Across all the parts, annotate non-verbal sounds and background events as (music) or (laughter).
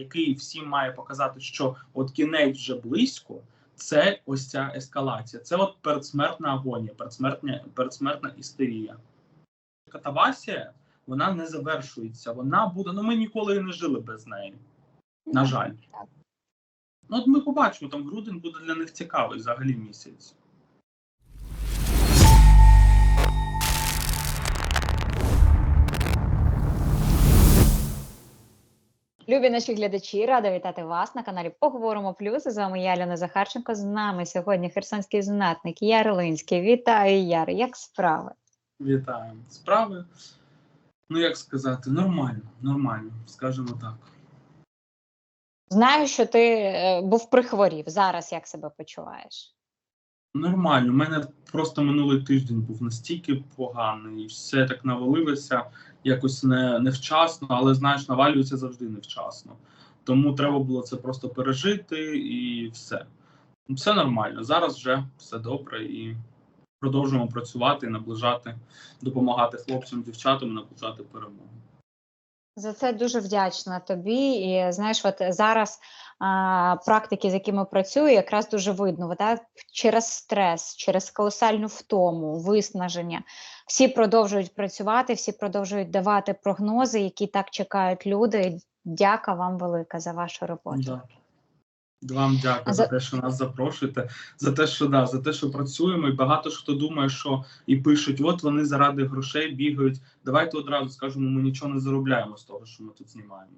який всім має показати, що от кінець вже близько. Це ось ця ескалація. Це от передсмертна агонія, передсмертня, передсмертна істерія. Катавасія вона не завершується. Вона буде. Ну ми ніколи не жили без неї. На жаль. Ну, от ми побачимо, там грудень буде для них цікавий взагалі місяць. Любі наші глядачі, рада вітати вас на каналі Поговоримо Плюс. З вами я, Альона Захарченко. З нами сьогодні херсонський знатник Яр Линський. Вітаю, Яр. Як справи? Вітаємо. Справи. Ну, як сказати, нормально, нормально, скажімо так. Знаю, що ти е, був прихворів. Зараз як себе почуваєш? Нормально. У мене просто минулий тиждень був настільки поганий, і все так навалилося якось не, невчасно, але знаєш, навалюється завжди невчасно. Тому треба було це просто пережити і все. Все нормально. Зараз вже все добре і продовжуємо працювати, наближати, допомагати хлопцям, дівчатам, наближати перемогу. За це дуже вдячна тобі. І знаєш, от зараз а, практики, з якими працюю, якраз дуже видно. так, через стрес, через колосальну втому, виснаження. Всі продовжують працювати, всі продовжують давати прогнози, які так чекають люди. Дяка вам велика за вашу роботу. Да. Вам дякую А за те, що нас запрошуєте, за те, що да, за те, що працюємо, і багато хто думає, що і пишуть: от вони заради грошей бігають. Давайте одразу скажемо, ми нічого не заробляємо з того, що ми тут знімаємо.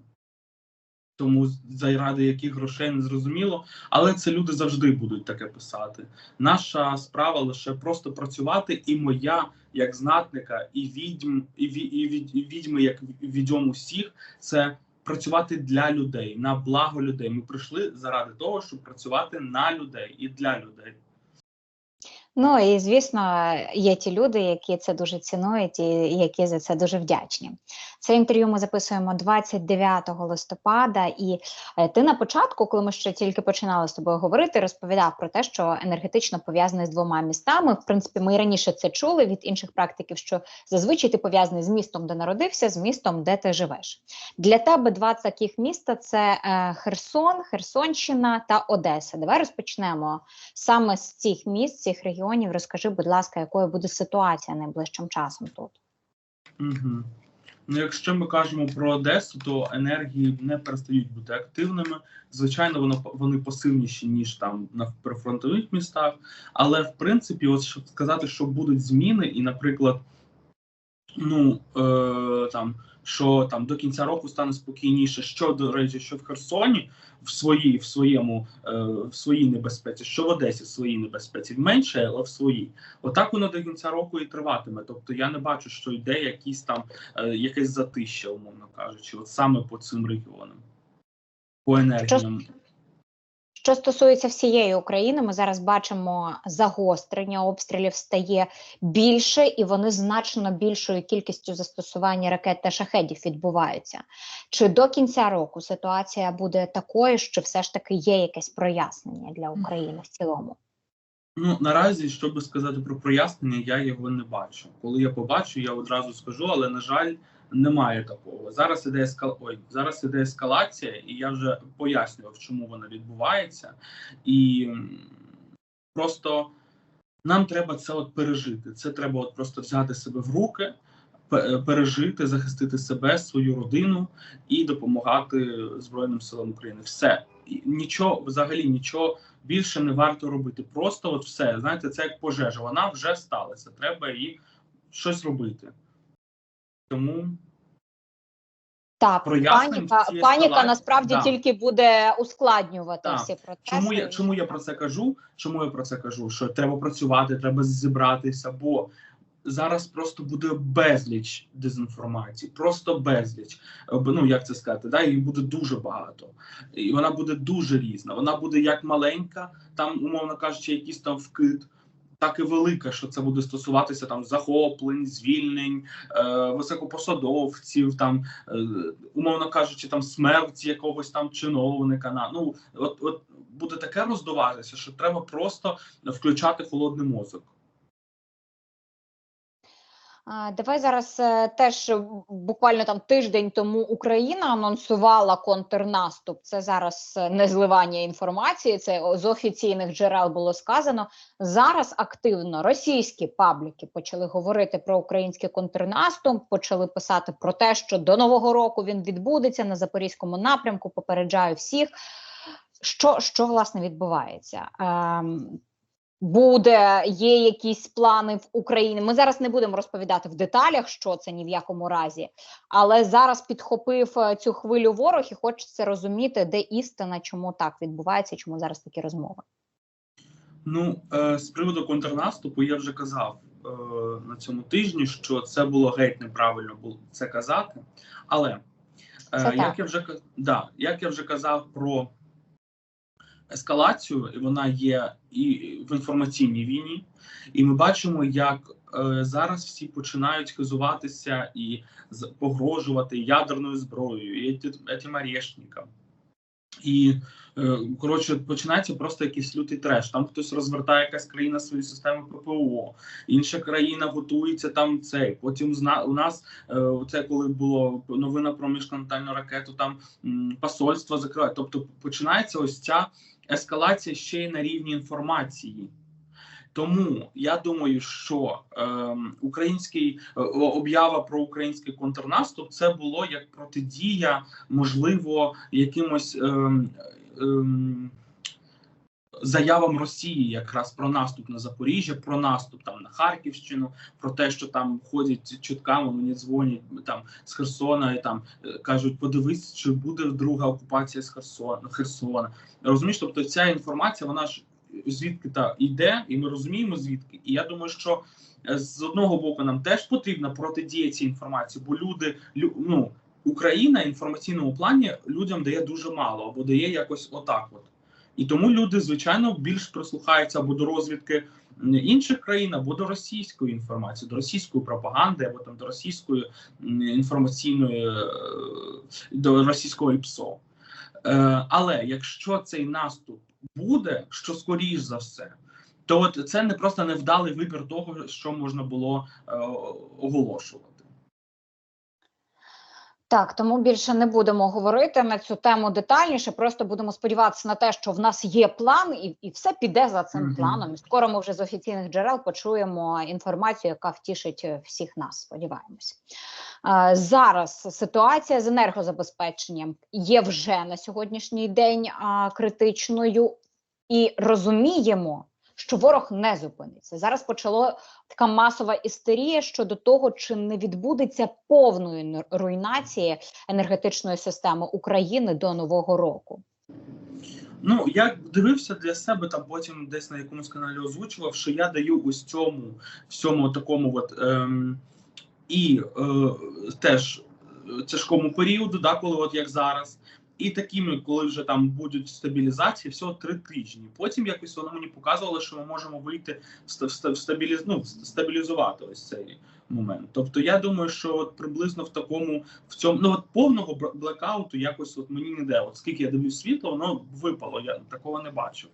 Тому заради яких грошей не зрозуміло, але це люди завжди будуть таке писати. Наша справа лише просто працювати, і моя як знатника, і відьм, і, ві- і, від- і відьми, як відьом усіх, це працювати для людей, на благо людей. Ми прийшли заради того, щоб працювати на людей і для людей. Ну і звісно, є ті люди, які це дуже цінують і які за це дуже вдячні. Це інтерв'ю ми записуємо 29 листопада, і е, ти на початку, коли ми ще тільки починали з тобою говорити, розповідав про те, що енергетично пов'язаний з двома містами. В принципі, ми раніше це чули від інших практиків, що зазвичай ти пов'язаний з містом, де народився, з містом, де ти живеш. Для тебе два таких міста: це е, Херсон, Херсонщина та Одеса. Давай розпочнемо саме з цих міст, цих регіонів. Розкажи, будь ласка, якою буде ситуація найближчим часом тут? Угу. Ну, якщо ми кажемо про Одесу, то енергії не перестають бути активними. Звичайно, воно вони посильніші ніж там на прифронтових містах. Але в принципі, от щоб сказати, що будуть зміни, і, наприклад, ну е, там що там до кінця року стане спокійніше, що до речі, що в Херсоні в своїй в своєму е, в своїй небезпеці, що в Одесі в своїй небезпеці менше, але в своїй. Отак воно до кінця року і триватиме. Тобто я не бачу, що йде якісь там е, якесь затища, умовно кажучи, от саме по цим регіонам, по енергіям. Що стосується всієї України, ми зараз бачимо загострення обстрілів стає більше, і вони значно більшою кількістю застосування ракет та шахедів відбуваються. Чи до кінця року ситуація буде такою, що все ж таки є якесь прояснення для України в цілому? Ну наразі, щоб сказати про прояснення, я його не бачу. Коли я побачу, я одразу скажу, але на жаль, немає такого. Зараз іде ескал... Ой, зараз іде ескалація, і я вже пояснював, чому вона відбувається, і просто нам треба це от пережити. Це треба от просто взяти себе в руки, пе- пережити, захистити себе, свою родину і допомагати Збройним силам України. Все нічого, взагалі нічого більше не варто робити. Просто от все знаєте, це як пожежа. Вона вже сталася. Треба її щось робити. Тому Так, паніка, в паніка насправді да. тільки буде ускладнювати Так. всі процеси. чому я чому я про це кажу? Чому я про це кажу? Що треба працювати, треба зібратися, бо зараз просто буде безліч дезінформації, просто безліч. Е, Ну як це сказати, да, їх буде дуже багато, і вона буде дуже різна. Вона буде як маленька, там, умовно кажучи, якийсь там вкид. Так і велика, що це буде стосуватися там захоплень, звільнень, е, високопосадовців, там е, умовно кажучи, там смерть якогось там чиновника. На ну от, от буде таке роздуватися, що треба просто включати холодний мозок. Давай зараз е, теж е, буквально там тиждень тому Україна анонсувала контрнаступ. Це зараз е, не зливання інформації, це з офіційних джерел було сказано. Зараз активно російські пабліки почали говорити про український контрнаступ, почали писати про те, що до нового року він відбудеться на запорізькому напрямку. Попереджаю всіх. Що, що власне відбувається? Ем, буде, є якісь плани в Україні. Ми зараз не будемо розповідати в деталях, що це ні в якому разі, але зараз підхопив е, цю хвилю ворог і хочеться розуміти, де істина, чому так відбувається, чому зараз такі розмови. Ну, е, з приводу контрнаступу я вже казав е, на цьому тижні, що це було геть неправильно було це казати. Але Це так. як я вже да, як я вже казав про ескалацію, і вона є і в інформаційній війні, і ми бачимо, як е, зараз всі починають хизуватися і погрожувати ядерною зброєю, і етим орешникам. І е, коротше починається просто якийсь лютий треш. Там хтось розвертає якась країна свою систему ППО, інша країна готується там цей. Потім у нас е, це коли було новина про міжконтинентальну ракету, там посольство закриває. Тобто починається ось ця ескалація ще й на рівні інформації. Тому я думаю, що е, український е, об'ява про український контрнаступ це було як протидія, можливо, якимось Е, ем, заявам Росії, якраз про наступ на Запоріжжя, про наступ там на Харківщину, про те, що там ходять чутками, мені дзвонять там з Херсона і там е, кажуть, подивись, чи буде друга окупація з Херсона Херсона. Розумієш, тобто ця інформація, вона ж звідки та йде, і ми розуміємо звідки. І я думаю, що е, з одного боку нам теж потрібна протидія цій інформації, бо люди лю, ну, Україна інформаційному плані людям дає дуже мало або дає якось отак. От і тому люди, звичайно, більш прислухаються або до розвідки інших країн, або до російської інформації, до російської пропаганди, або там до російської інформаційної е, до російського ІПСО. Е, але якщо цей наступ буде, що скоріш за все, то от це не просто невдалий вибір того, що можна було е, оголошувати. Так, тому більше не будемо говорити на цю тему детальніше. Просто будемо сподіватися на те, що в нас є план, і, і все піде за цим Мгм. планом. І скоро ми вже з офіційних джерел почуємо інформацію, яка втішить е, всіх нас. Сподіваємось. Е, Зараз ситуація з енергозабезпеченням є вже на сьогоднішній день критичною, і розуміємо, що ворог не зупиниться. Зараз почало така масова істерія щодо того, чи не відбудеться повної руйнації енергетичної системи України до нового року. Ну, я дивився для себе там потім десь на якомусь каналі озвучував, що я даю ось цьому всьому такому от ем, і е, теж е, тяжкому періоду, да, коли от як зараз, і такими, коли вже там будуть стабілізації, всього три тижні. Потім якось воно мені показувало, що ми можемо вийти в ста- в ста- в стабіліз... ну, стабілізувати ось цей момент. Тобто я думаю, що от приблизно в такому в цьому ну от повного блекауту якось от мені не де. От скільки я дивлюсь світло, воно випало. Я такого не бачив.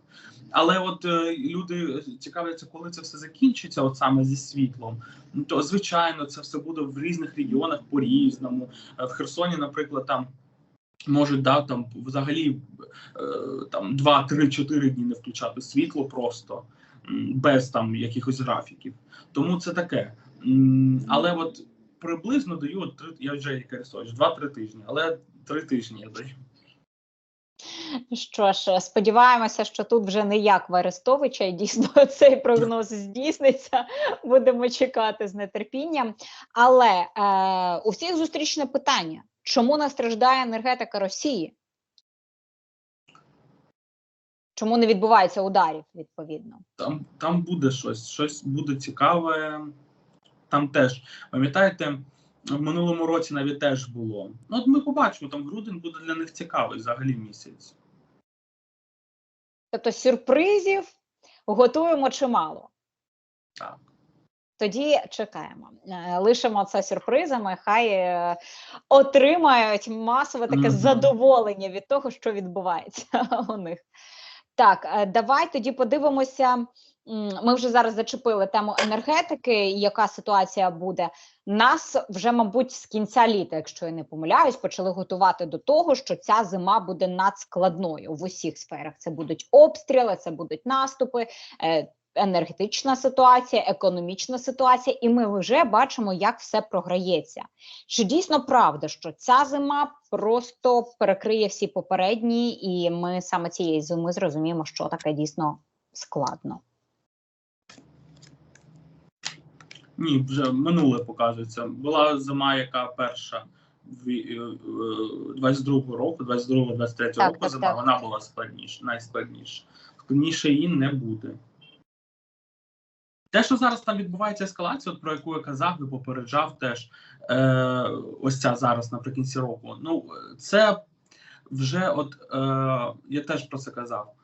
Але от е, люди цікавляться, коли це все закінчиться, от саме зі світлом. Ну то звичайно, це все буде в різних регіонах по-різному. Е, В Херсоні, наприклад, там. Можуть да, там взагалі е, там 2-3-4 дні не включати світло просто без там якихось графіків. Тому це таке. Але от приблизно даю от три, я вже як Арестович, 2-3 тижні, але 3 тижні я даю. Що ж, сподіваємося, що тут вже не як в Арестовича, і дійсно (laughs) цей прогноз здійсниться. Будемо чекати з нетерпінням. Але е, у всіх зустрічне питання: чому не страждає енергетика Росії? Чому не відбувається ударів відповідно? Там, там буде щось, щось буде цікаве. Там теж, пам'ятаєте, в минулому році навіть теж було. Ну, от ми побачимо, там грудень буде для них цікавий взагалі місяць. Тобто сюрпризів готуємо чимало. Так. Тоді чекаємо. Е, Лишимо це сюрпризами. Хай е, отримають масове таке задоволення від того, що відбувається (laughs) у них. Так, е, давай тоді подивимося, ми вже зараз зачепили тему енергетики, яка ситуація буде. Нас вже, мабуть, з кінця літа, якщо я не помиляюсь, почали готувати до того, що ця зима буде надскладною в усіх сферах. Це будуть обстріли, це будуть наступи. Е, Енергетична ситуація, економічна ситуація, і ми вже бачимо, як все програється. Чи дійсно правда, що ця зима просто перекриє всі попередні, і ми саме цієї зими зрозуміємо, що таке дійсно складно? Ні, вже минуле показується. Була зима, яка перша в 22-го року, 22-23 Так, року так, зима, так. вона була складніша, найскладніша. Складніше її не буде. Те, що зараз там відбувається ескалація, от про яку я казав і попереджав теж е, ось ця зараз наприкінці року. Ну, це вже от е, я теж про це казав.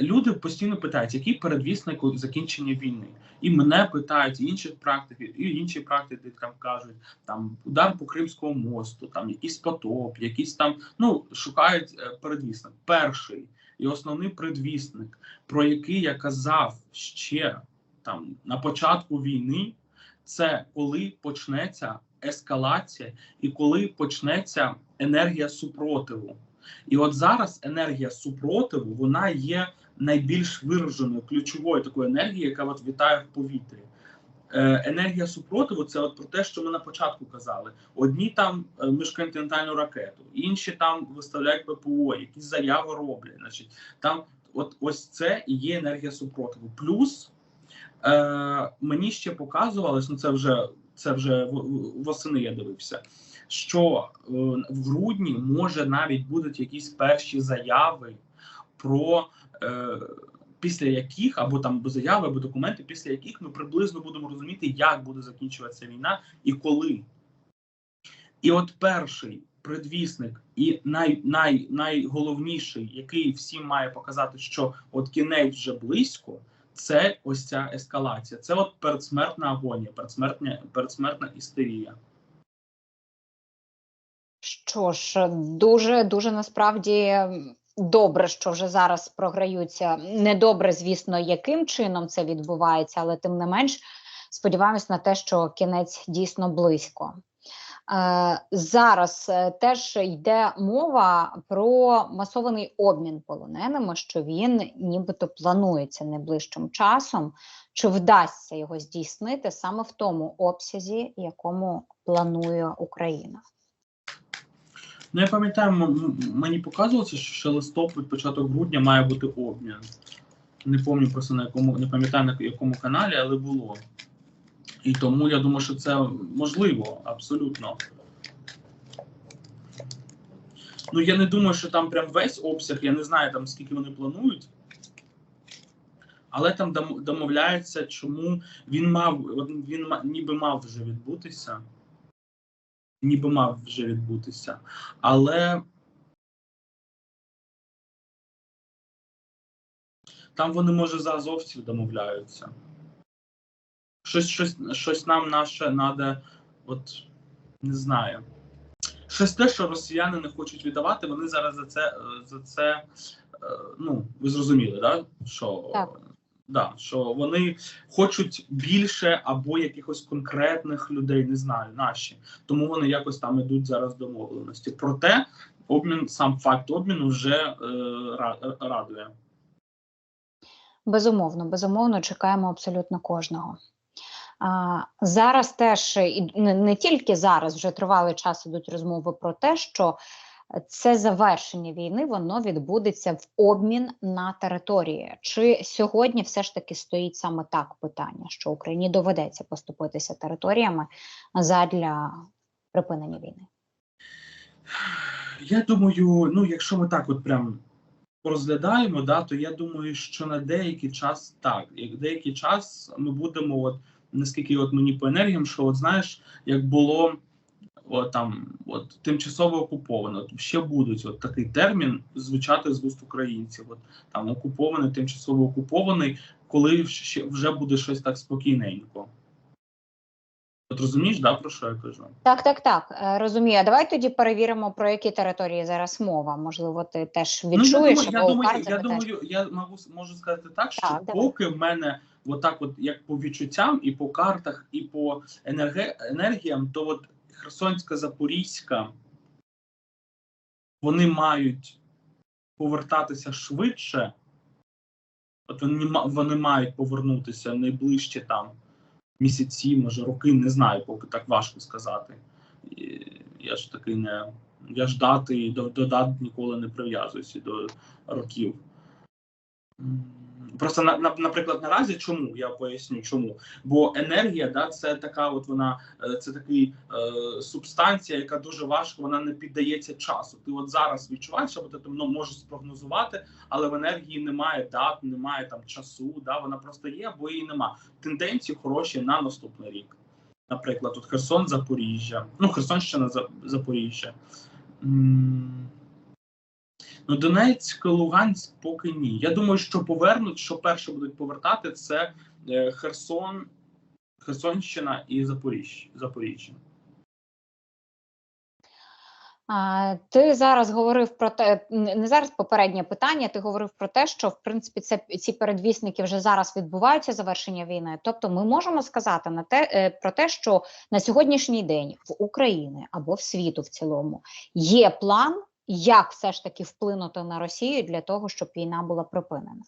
Люди постійно питають, який передвісник закінчення війни, і мене питають, і інших практиків, і інші практики там кажуть, там удар по Кримському мосту, там якийсь потоп, якісь там ну шукають е, передвісник. Перший і основний предвісник, про який я казав ще там на початку війни, це коли почнеться ескалація і коли почнеться енергія супротиву. І от зараз енергія супротиву вона є найбільш вираженою ключовою такою енергією, яка от вітає в повітрі. Е, енергія супротиву це от про те, що ми на початку казали. Одні там е, міжконтинентальну ракету, інші там виставляють ППО, якісь заяви роблять. Значить, там от ось це і є енергія супротиву. Плюс е, мені ще показувалось, ну це вже це вже восени я дивився. Що е, в грудні може навіть будуть якісь перші заяви про е, після яких або там заяви, або документи, після яких ми приблизно будемо розуміти, як буде закінчуватися війна і коли. І от перший предвісник, і най, най, найголовніший, який всім має показати, що от кінець вже близько, це ось ця ескалація. Це от передсмертна агонія, передсмертня, передсмертна істерія. Що ж, дуже дуже насправді добре, що вже зараз програються. Недобре, звісно, яким чином це відбувається, але тим не менш сподіваємось на те, що кінець дійсно близько. Е, зараз е, теж йде мова про масований обмін полоненими, що він нібито планується найближчим часом. Чи вдасться його здійснити саме в тому обсязі, якому планує Україна? Ну, я пам'ятаю, мені показувалося, що ще листопад, початок грудня має бути обмін. Не пам'ятаю просто на якому, не пам'ятаю на якому каналі, але було. І тому я думаю, що це можливо, абсолютно. Ну, я не думаю, що там прям весь обсяг, я не знаю там скільки вони планують. Але там дом- домовляється, чому він мав, він ніби мав вже відбутися. Ніби мав вже відбутися. Але там вони, може, за азовців домовляються. Щось, щось, щось нам наше надо, от не знаю. Щось те, що росіяни не хочуть віддавати, вони зараз за це, е, за це е, ну, ви зрозуміли, да? що, Так. Да, що вони хочуть більше або якихось конкретних людей, не знаю, наші. Тому вони якось там ідуть зараз домовленості. Проте обмін, сам факт обміну вже е, радує. Безумовно, безумовно, чекаємо абсолютно кожного. Зараз теж і не тільки зараз, вже тривалий час ідуть розмови про те, що це завершення війни воно відбудеться в обмін на території. Чи сьогодні все ж таки стоїть саме так питання, що Україні доведеться поступитися територіями задля припинення війни? Я думаю, ну якщо ми так от прям розглядаємо, да, то я думаю, що на деякий час так. Як деякий час ми будемо, от наскільки от мені по енергіям, що от знаєш, як було от, там, от тимчасово окуповано, от ще будуть от такий термін звучати з вуст українців. От там окупований, тимчасово окупований, коли ще вже буде щось так спокійненько. От розумієш, да, про що я кажу? Так, так, так, е, розумію. А давай тоді перевіримо, про які території зараз мова. Можливо, ти теж відчуєш ну, я або думаю, я думаю, я думаю, я можу, сказати так, що давай. поки в мене отак, от як по відчуттям, і по картах, і по енерге, енергіям, то от Херсонська, Запорізька, вони мають повертатися швидше. От вони, вони мають повернутися в найближчі там місяці, може роки, не знаю, поки так важко сказати. Я ж такий не. Я ж дати і до, до дат ніколи не прив'язуюся до років. Просто на, на, наприклад, наразі чому я поясню, чому? Бо енергія, да, це така, от вона е, це такий е, субстанція, яка дуже важко, вона не піддається часу. Ти от зараз відчуваєш, або ти там ну, можеш спрогнозувати, але в енергії немає дат, немає там часу. Да, вона просто є, або її нема. Тенденції хороші на наступний рік. Наприклад, тут Херсон, Запоріжжя, ну Херсонщина, За- Запоріжжя. М, Ну, Донецьк, Луганськ поки ні. Я думаю, що повернуть, що перше будуть повертати, це е, Херсон, Херсонщина і Запоріжжя. Запоріжжя. Ти зараз говорив про те, не зараз попереднє питання. Ти говорив про те, що в принципі це ці передвісники вже зараз відбуваються завершення війни. Тобто, ми можемо сказати на те е, про те, що на сьогоднішній день в Україні або в світу в цілому є план, як все ж таки вплинути на Росію для того, щоб війна була припинена,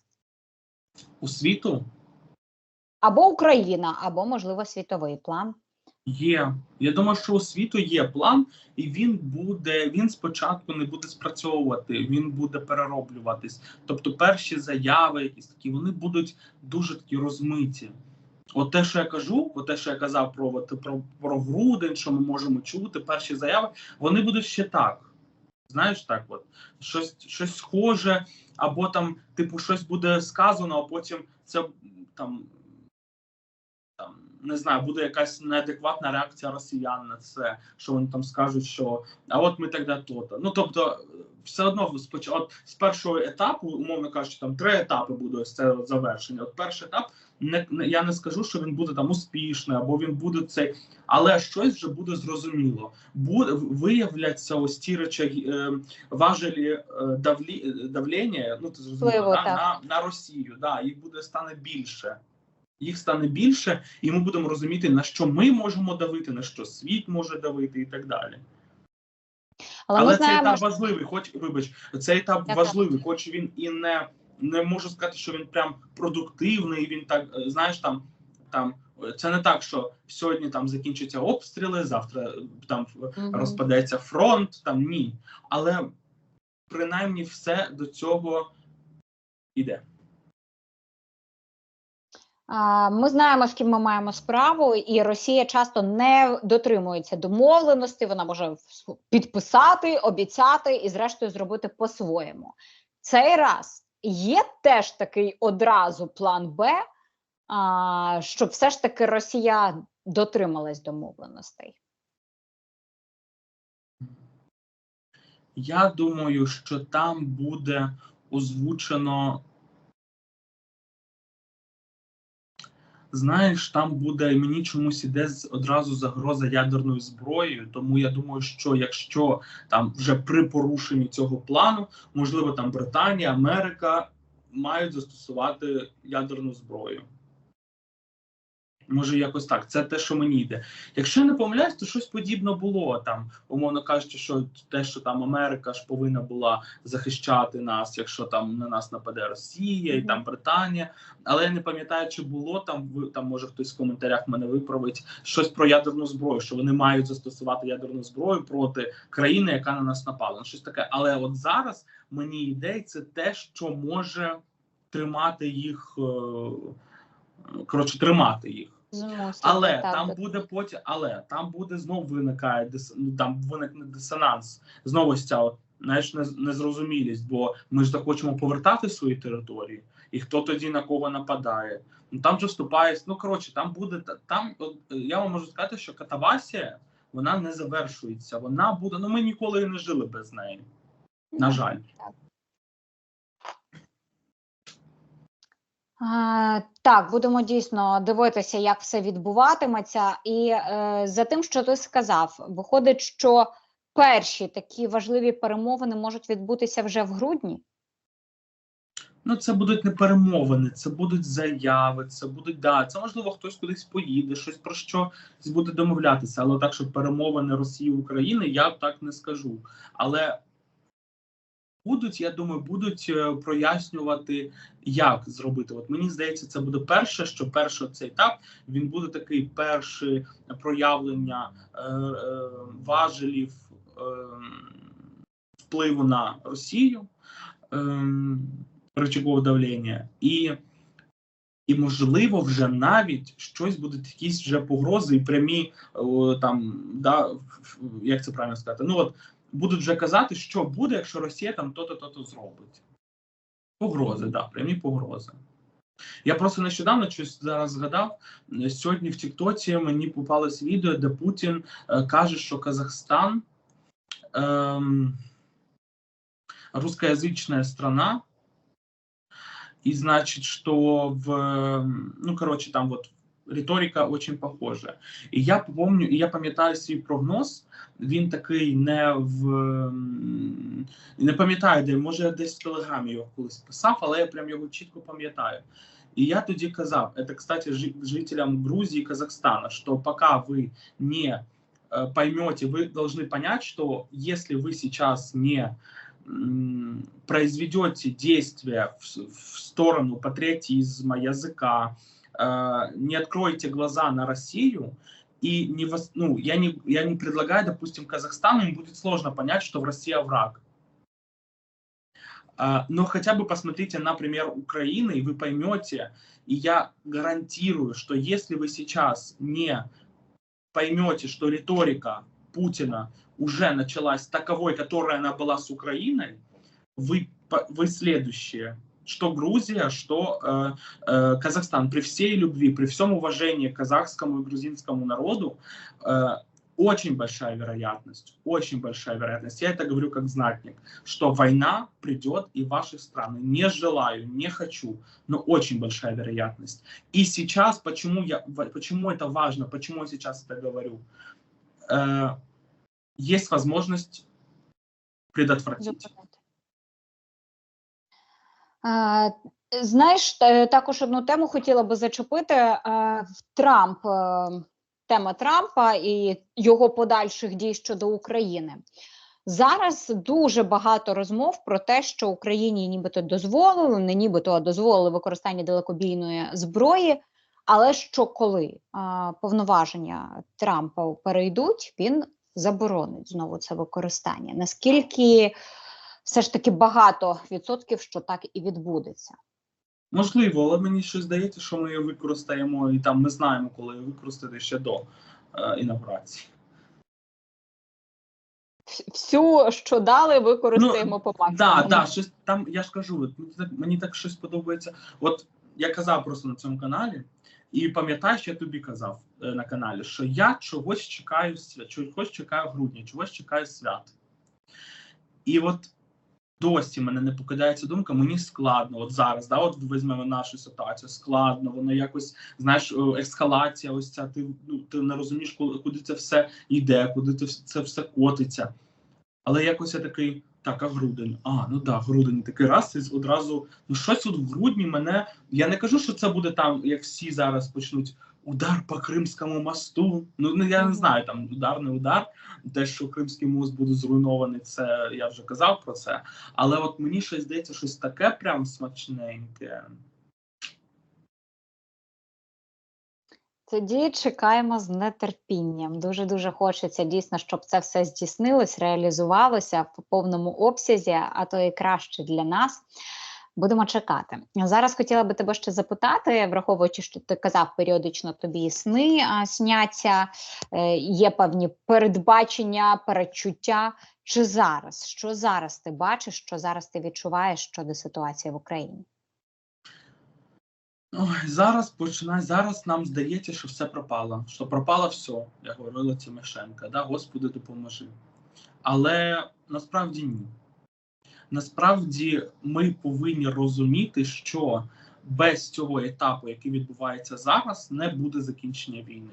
У світу або Україна, або можливо світовий план. є. Я думаю, що у світу є план, і він буде. Він спочатку не буде спрацьовувати, він буде перероблюватись. Тобто, перші заяви, якісь такі, вони будуть дуже такі розмиті. От те, що я кажу, от те, що я казав про, про, про грудень, що ми можемо чути, перші заяви, вони будуть ще так. Знаєш, так, от щось, щось схоже, або там, типу, щось буде сказано, а потім це там, там не знаю, буде якась неадекватна реакція росіян на це, що вони там скажуть, що а от ми тоді то-то. Ну тобто, все одно споч... от з першого етапу, умовно кажучи, там три етапи буде ось це завершення. От перший етап не, не я не скажу, що він буде там успішний, або він буде цей, але щось вже буде зрозуміло. Буде виявляться ось ті речі е, важелі е, давлі, давлення, ну ти зрозуміло, да, на, на Росію. Да, їх буде стане більше. Їх стане більше, і ми будемо розуміти, на що ми можемо давити, на що світ може давити, і так далі. Але, Але цей знаємо, етап важливий, хоч вибач, цей етап важливий, хоч він і не, не можу сказати, що він прям продуктивний. Він так е, знаєш, там там це не так, що сьогодні там закінчаться обстріли, завтра е, там Мгм. розпадеться фронт. Там ні. Але принаймні все до цього йде. А, Ми знаємо, з ким ми маємо справу, і Росія часто не дотримується домовленості. Вона може підписати, обіцяти і, зрештою, зробити по-своєму. Цей раз є теж такий одразу план Б, а, щоб все ж таки Росія дотрималась домовленостей. Я думаю, що там буде озвучено. Знаєш, там буде мені чомусь іде одразу загроза ядерною зброєю. Тому я думаю, що якщо там вже при порушенні цього плану, можливо, там Британія, Америка мають застосувати ядерну зброю. Може, якось так. Це те, що мені йде. Якщо я не помиляюсь, то щось подібне було там, умовно кажучи, що те, що там Америка ж повинна була захищати нас, якщо там на нас нападе Росія і там Британія. Але я не пам'ятаю, чи було там ви там, може хтось в коментарях мене виправить щось про ядерну зброю, що вони мають застосувати ядерну зброю проти країни, яка на нас напала. Ну, Щось таке. Але от зараз мені йде це те, що може тримати їх. е, Коротше, тримати їх. Змусити, Але так, там до- буде потім, але там буде знов виникає дис, ну, там виникне дисонанс. Знову ось ця от, знаєш, незрозумілість, бо ми ж захочемо повертати свої території, і хто тоді на кого нападає. Ну там же вступає. Ну коротше, там буде та- там. от, е, Я вам можу сказати, що катавасія вона не завершується. Вона буде. Ну ми ніколи не жили без неї. На жаль. Так, будемо дійсно дивитися, як все відбуватиметься. І е, за тим, що ти сказав, виходить, що перші такі важливі перемовини можуть відбутися вже в грудні. Ну, це будуть не перемовини, це будуть заяви, це будуть да, це можливо хтось кудись поїде, щось про що буде домовлятися. Але так, що перемовини Росії України, я так не скажу. Але будуть, я думаю, будуть е, прояснювати, як зробити. От мені здається, це буде перше, що перший цей етап він буде такий перше проявлення е, е, важелів е, впливу на Росію. Е, рычагов давлення, і і можливо, вже навіть щось будуть якісь вже погрози і прямі о, там, да, як це правильно сказати? Ну от будуть вже казати, що буде, якщо Росія там то-то, то-то зробить. Погрози, да, прямі погрози. Я просто нещодавно щось зараз згадав. Сьогодні в Тіктоці мені попалось відео, де Путін е, каже, що Казахстан е, русскоязична страна. И значит, что в, ну, короче, там вот риторика очень похожа. І я помню, і я пам'ятаю свій прогноз. Він такий не в не пам'ятаю, де може десь в телеграмі його колись писав, але я прям його чітко пам'ятаю. І я тоді казав, це, кстати, жителям Грузии и Казахстана, что пока вы не э, поймете, вы должны понять, что если вы сейчас не произведете действия в, в сторону патриотизма, языка, э, не откроете глаза на Россию, и не, ну, я, не, я не предлагаю, допустим, Казахстану, им будет сложно понять, что в России враг. Э, но хотя бы посмотрите, например, Украины, и вы поймете, и я гарантирую, что если вы сейчас не поймете, что риторика Путина уже началась таковой, которая она была с Украиной, вы, вы следующие. Что Грузия, что э, э, Казахстан. При всей любви, при всем уважении к казахскому и грузинскому народу, э, очень большая вероятность, очень большая вероятность, я это говорю как знатник, что война придет и в ваши страны. Не желаю, не хочу, но очень большая вероятность. И сейчас, почему, я, почему это важно, почему я сейчас это говорю? Э, есть возможность предотвратить. Знаєш, також одну тему хотіла би зачепити Трамп, тема Трампа і його подальших дій щодо України. Зараз дуже багато розмов про те, що Україні нібито дозволили, не нібито дозволили використання далекобійної зброї. Але що коли а, повноваження Трампа перейдуть, він заборонить знову це використання. Наскільки все ж таки багато відсотків, що так і відбудеться? Можливо, але мені щось здається, що ми її використаємо, і там ми знаємо, коли її використати ще до е, інавгурації. Всю, що дали, використаємо ну, по максимуму. Так, да, да, щось там я ж кажу, мені так, мені так щось подобається. От я казав просто на цьому каналі, і пам'ятаєш, я тобі казав е, на каналі, що я чогось чекаю чогось чекаю грудня, чогось чекаю свят. І от досі мене не покидається думка, мені складно. От зараз, да, от візьмемо нашу ситуацію, складно, воно якось, знаєш, ескалація, ось ця, ти ну, ти не розумієш, куди це все йде, куди це все котиться. Але якось я такий. Так, а грудень. А, ну да, грудень такий раз і одразу. Ну щось от в грудні мене. Я не кажу, що це буде там, як всі зараз почнуть удар по Кримському мосту. Ну, ну я не знаю, там удар, не удар. Те, що Кримський мост буде зруйнований, це я вже казав про це. Але от мені щось здається, щось таке прям смачненьке. Тоді чекаємо з нетерпінням. Дуже дуже хочеться дійсно, щоб це все здійснилось, реалізувалося в повному обсязі, а то і краще для нас. Будемо чекати. Зараз хотіла би тебе ще запитати, враховуючи, що ти казав періодично тобі сни сняться, е, є певні передбачення, передчуття. Чи зараз? Що зараз ти бачиш, що зараз ти відчуваєш щодо ситуації в Україні? Ой, Зараз починає, зараз нам здається, що все пропало. Що пропало все, як говорила Тимошенка. Да? Господи, допоможи. Але насправді ні. Насправді ми повинні розуміти, що без цього етапу, який відбувається зараз, не буде закінчення війни.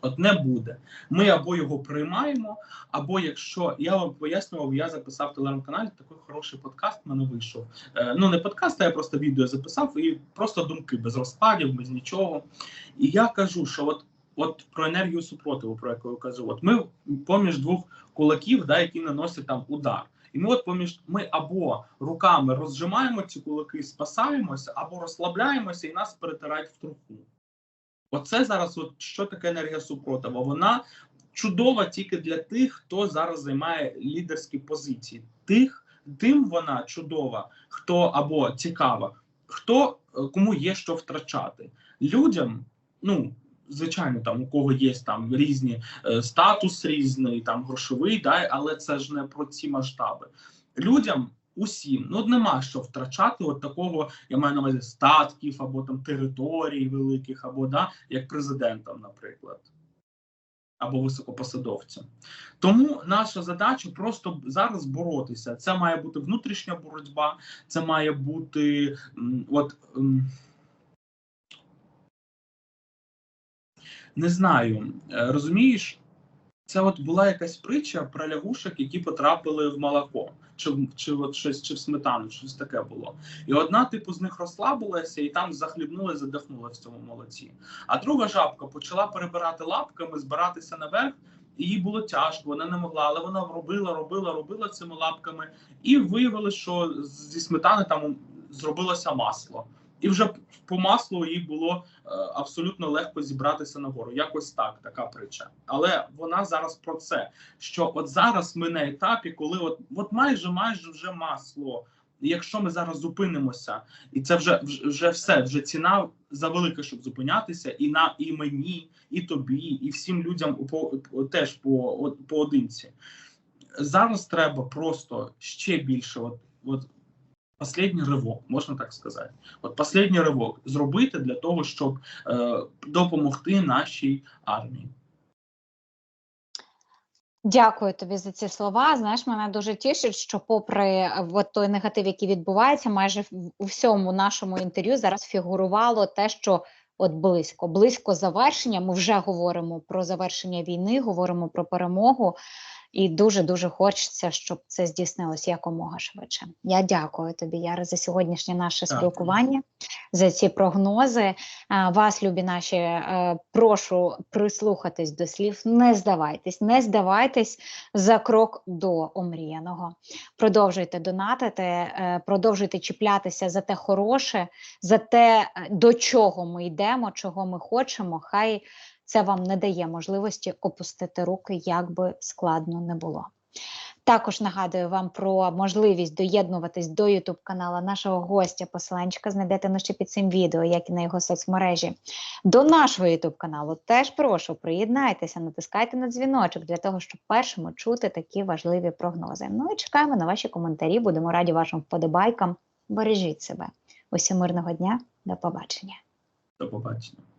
От не буде. Ми або його приймаємо, або якщо я вам пояснював, я записав в телеграм-каналі такий хороший подкаст. в мене вийшов. Е, ну не подкаст, а я просто відео записав і просто думки без розкладів, без нічого. І я кажу, що от, от про енергію супротиву, про яку я кажу, от ми поміж двох кулаків, да, які наносять там удар. І ми от поміж ми або руками розжимаємо ці кулаки, спасаємося, або розслабляємося і нас перетирають в труху. Оце зараз, от що таке енергія супротиву? Вона чудова тільки для тих, хто зараз займає лідерські позиції. Тих, тим вона чудова, хто або цікава, хто е, кому є що втрачати. Людям, ну звичайно, там у кого є там різні е, статус, різний там грошовий, да, але це ж не про ці масштаби. Людям усім ну нема що втрачати. От такого я маю на увазі статків або там територій великих, або да, як президентам, наприклад. Або високопосадовцям. Тому наша задача просто зараз боротися. Це має бути внутрішня боротьба, це має бути от. Не знаю, е, розумієш, це от була якась притча про лягушок, які потрапили в молоко, чи, чи от щось, чи в сметану, щось таке було. І одна, типу, з них розслабилася і там захлібнула, задихнула в цьому молоці. А друга жабка почала перебирати лапками, збиратися наверх, їй було тяжко, вона не могла, але вона робила, робила, робила цими лапками, і виявилось, що зі сметани там зробилося масло. І вже по маслу їй було е, абсолютно легко зібратися нагору. Якось так, така притча. Але вона зараз про це. Що от зараз ми на етапі, коли от, от майже майже вже масло. І Якщо ми зараз зупинимося, і це вже вже, все, вже ціна завелика, щоб зупинятися, і на і мені, і тобі, і всім людям по- теж по поодинці. Зараз треба просто ще більше, от, от Последній ривок, можна так сказати. От последній ривок зробити для того, щоб е, допомогти нашій армії. Дякую тобі за ці слова. Знаєш, мене дуже тішить, що, попри е, от той негатив, який відбувається, майже у всьому нашому інтерв'ю зараз фігурувало те, що от близько, близько завершення. Ми вже говоримо про завершення війни, говоримо про перемогу, і дуже дуже хочеться, щоб це здійснилося якомога швидше. Я дякую тобі, Яра, за сьогоднішнє наше спілкування, за ці прогнози. Вас, любі наші, е, прошу прислухатись до слів. Не здавайтесь, не здавайтесь за крок до омріяного. Продовжуйте донатити, е, продовжуйте чіплятися за те хороше, за те, е, до чого ми йдемо, чого ми хочемо. Хай це вам не дає можливості опустити руки, як би складно не було. Також нагадую вам про можливість доєднуватись до youtube канала нашого гостя. Посиланчика знайдете нижче під цим відео, як і на його соцмережі. До нашого youtube каналу теж прошу приєднайтеся, натискайте на дзвіночок для того, щоб першими чути такі важливі прогнози. Ну і чекаємо на ваші коментарі. Будемо раді вашим вподобайкам. Бережіть себе. Усім мирного дня, до побачення. До побачення.